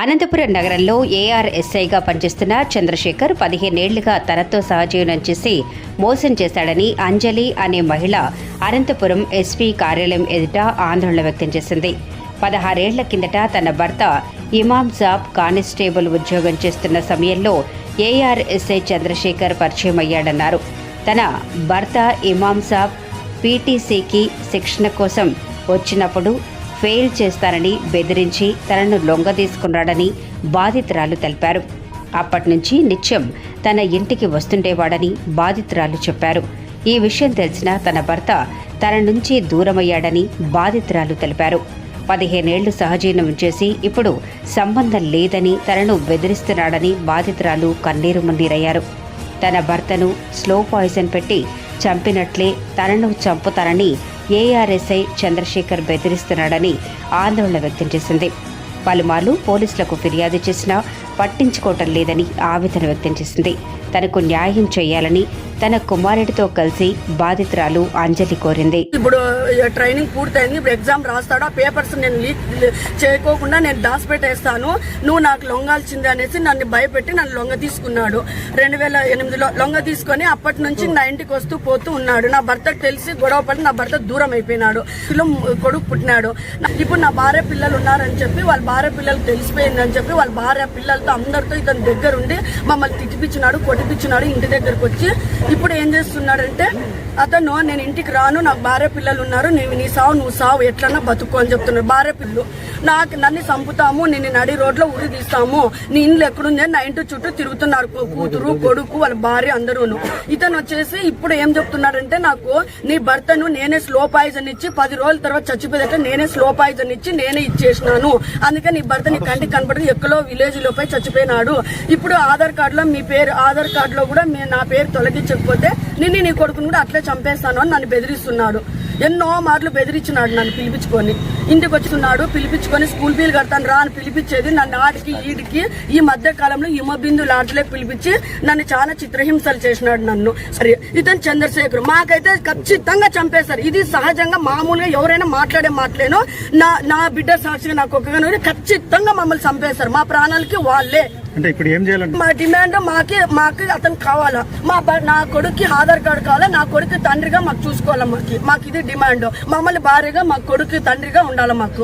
అనంతపురం నగరంలో ఏఆర్ఎస్ఐగా పనిచేస్తున్న చంద్రశేఖర్ పదిహేనేళ్ళుగా తనతో సహజీవనం చేసి మోసం చేశాడని అంజలి అనే మహిళ అనంతపురం ఎస్పీ కార్యాలయం ఎదుట ఆందోళన వ్యక్తం చేసింది. పదహారేళ్ళ కిందట తన భర్త ఇమాం జాబ్ కానిస్టేబుల్ ఉద్యోగం చేస్తున్న సమయంలో ఏఆర్ఎస్ఐ చంద్రశేఖర్ పరిచయం అయ్యాడన్నారు. తన భర్త ఇమాం సాబ్ పీటీసీకి శిక్షణ కోసం వచ్చినప్పుడు ఫెయిల్ చేస్తానని బెదిరించి తనను లొంగదీసుకున్నాడని బాధితురాలు తెలిపారు. అప్పటి నుంచి నిత్యం తన ఇంటికి వస్తుండేవాడని బాధితురాలు చెప్పారు. ఈ విషయం తెలిసిన తన భర్త తన నుంచి దూరమయ్యాడని బాధితురాలు తెలిపారు. పదిహేనేళ్ళు సహజీవనం చేసి ఇప్పుడు సంబంధం లేదని తనను బెదిరిస్తున్నాడని బాధితురాలు కన్నీరు మున్నీరయ్యారు తన భర్తను స్లో పాయిజన్ పెట్టి చంపినట్లే తనను చంపుతారని ఏఆర్ఎస్ఐ చంద్రశేఖర్ బెదిరిస్తున్నాడని ఆందోళన వ్యక్తం చేసింది. పలుమార్లు పోలీసులకు ఫిర్యాదు చేసినా పట్టించుకోవటం లేదని ఆవేదన వ్యక్తం చేసింది. తనకు న్యాయం చేయాలని తన కుమారుడితో కలిసి బాధితురాలు అంజలి కోరింది. ఇప్పుడు ట్రైనింగ్ పూర్తయింది. ఇప్పుడు ఎగ్జామ్ రాస్తాడు? ఆ పేపర్స్ నేను లీక్ చేయకోకుండా నేను దాచిపెట్టేస్తాను నువ్వు నాకు లొంగాల్సింది అనేసి నన్ను భయపెట్టి నన్ను లొంగ తీసుకున్నాడు. రెండు వేల ఎనిమిదిలో లొంగ తీసుకొని అప్పటి నుంచి నా ఇంటికి వస్తూ పోతూ ఉన్నాడు. నా భర్తకు తెలిసి గొడవ పడి నా భర్త దూరం అయిపోయినాడు. పిల్ల కొడుకు పుట్టినాడు. ఇప్పుడు నా భార్య పిల్లలు ఉన్నారని చెప్పి వాళ్ళ భార్య పిల్లలు తెలిసిపోయిందని చెప్పి వాళ్ళ భార్య పిల్లలతో అందరితో ఇతని దగ్గర ఉండి మమ్మల్ని తిట్టిపించినాడు కొట్టిపించినాడు ఇంటి దగ్గరకు వచ్చి ఇప్పుడు ఏం చేస్తున్నాడంటే అతను నేను ఇంటికి రాను నాకు భార్య పిల్లలు ఉన్నారు నేను నీ సావు నువ్వు సావు ఎట్లన్నా బతుకు అని చెప్తున్నాడు భార్య పిల్లలు. నాకు నన్ను చంపుతాము నేను నడి రోడ్లో ఉరి తీస్తాము నీ ఇంట్లో ఎక్కడుంది నా ఇంటి చుట్టూ తిరుగుతున్నారు కూతురు కొడుకు వాళ్ళ భార్య అందరూను. ఇతను వచ్చేసి ఇప్పుడు ఏం చెప్తున్నాడంటే నాకు నీ భర్తను నేనే స్లో పాయిజన్ ఇచ్చి పది రోజుల తర్వాత చచ్చిపోయేటట్టు నేనే స్లో పాయిజన్ ఇచ్చి నేనే ఇచ్చేసినాను. అందుకే నీ భర్త నీ కంటికి కనపడి ఎక్కడో విలేజ్ లోపై చచ్చిపోయినాడు. ఇప్పుడు ఆధార్ కార్డులో మీ పేరు ఆధార్ కార్డులో కూడా నా పేరు చెప్పకపోతే నిన్ను నీ కొడుకుని కూడా అట్లే చంపేస్తాను అని నన్ను బెదిరిస్తున్నాడు. ఎన్నో మార్లు బెదిరించినాడు నన్ను పిలిపించుకొని. ఇంటికి వచ్చినాడు పిలిపించుకొని స్కూల్ ఫీజు కడతాను రా అని పిలిపించేది నన్ను ఆడికి ఈడికి ఈ మధ్య కాలంలో హిమబిందు లాడ్జ్లోకి పిలిపించి నన్ను చాలా చిత్రహింసలు చేసినాడు నన్ను. సరే ఇతను చంద్రశేఖర్. మాకైతే ఖచ్చితంగా చంపేశారు. ఇది సహజంగా మామూలుగా ఎవరైనా మాట్లాడే మాటలేను నా నా బిడ్డ సాక్షిగా నాకు ఒక్కగానే ఖచ్చితంగా మమ్మల్ని చంపేశారు. మా ప్రాణాలకి వాళ్ళే. అంటే ఇప్పుడు ఏం చేయాలంటే మా డిమాండ్ మాకి మాకు అతను కావాలా? మా నా కొడుక్కి ఆధార్ కార్డు కావాలా? నా కొడుకు తండ్రిగా మాకు చూసుకోవాలా మాకు? మాకు ఇది డిమాండ్. మమ్మల్ని భార్యగా మా కొడుకు తండ్రిగా ఉండాలి మాకు?